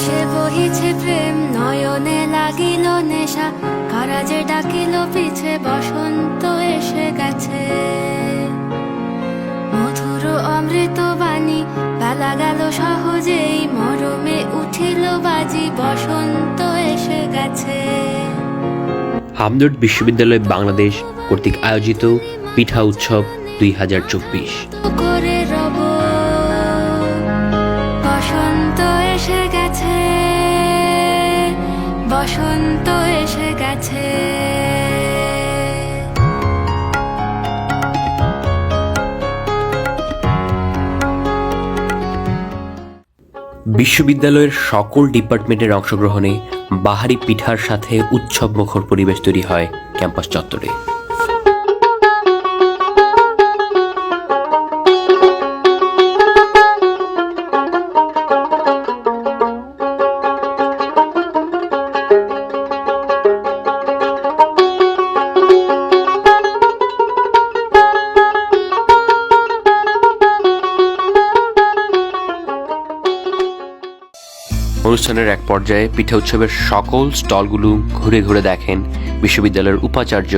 আকাশে বহিছে প্রেম নয়নে লাগিল নেশা। কারাজে ডাকিল পিছে বসন্ত এসে গেছে। মধুর অমৃত বাণী বেলা গেল সহজেই মরমে উঠিল বাজি বসন্ত এসে গেছে। হামদর্দ বিশ্ববিদ্যালয় বাংলাদেশ কর্তৃক আয়োজিত পিঠা উৎসব দুই হাজার চব্বিশ। করে রব। বসন্ত এসে গেছে, বসন্ত এসে গেছে। বিশ্ববিদ্যালয়ের সকল ডিপার্টমেন্টের অংশগ্রহণে বাহারি পিঠার সাথে উৎসব মুখর পরিবেশ তৈরি হয় ক্যাম্পাস চত্বরে। অনুষ্ঠানের এক পর্যায়ে পিঠা উৎসবের সকল স্টলগুলো ঘুরে ঘুরে দেখেন বিশ্ববিদ্যালয়ের উপাচার্য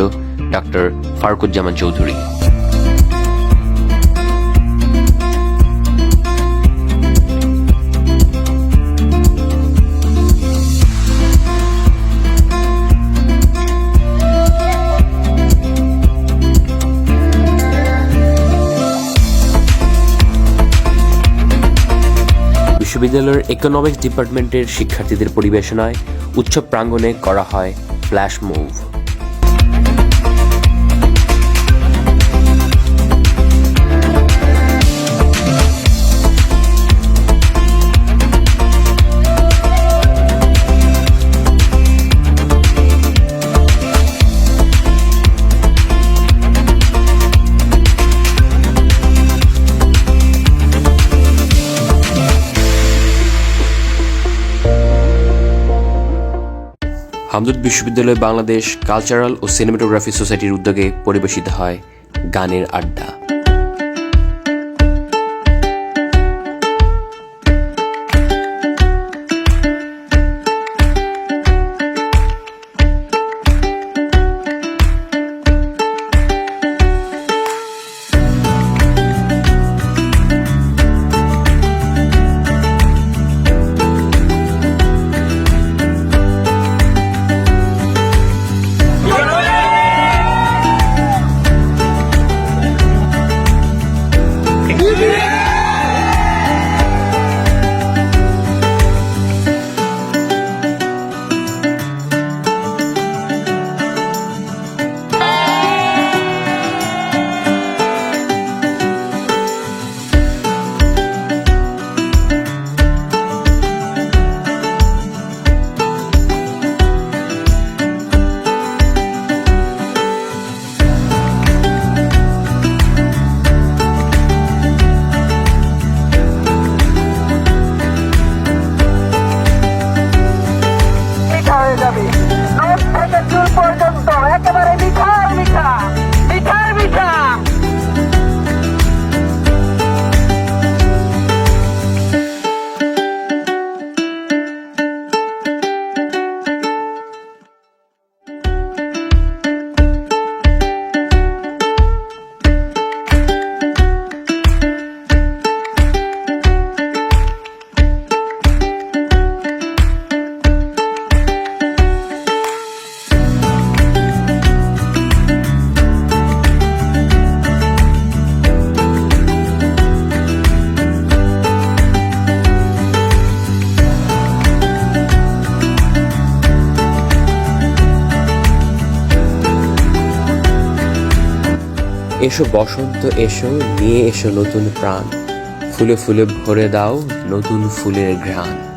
ডক্টর ফারুকুজ্জামান চৌধুরী। বিশ্ববিদ্যালয়ের ইকোনমিক্স ডিপার্টমেন্টের শিক্ষার্থীদের পরিবেশনায় উৎসব প্রাঙ্গণে করা হয় ফ্ল্যাশ মুভ হামদর্দ বিশ্ববিদ্যালয় বাংলাদেশ কালচারাল ও সিনেমাটোগ্রাফি সোসাইটির উদ্যোগে পরিবেশিত হয় গানের আড্ডা। চুল পর্যন্ত এসো বসন্ত এসো নিয়ে এসো নতুন প্রাণ। ফুলে ফুলে ভরে দাও নতুন ফুলের ঘ্রাণ।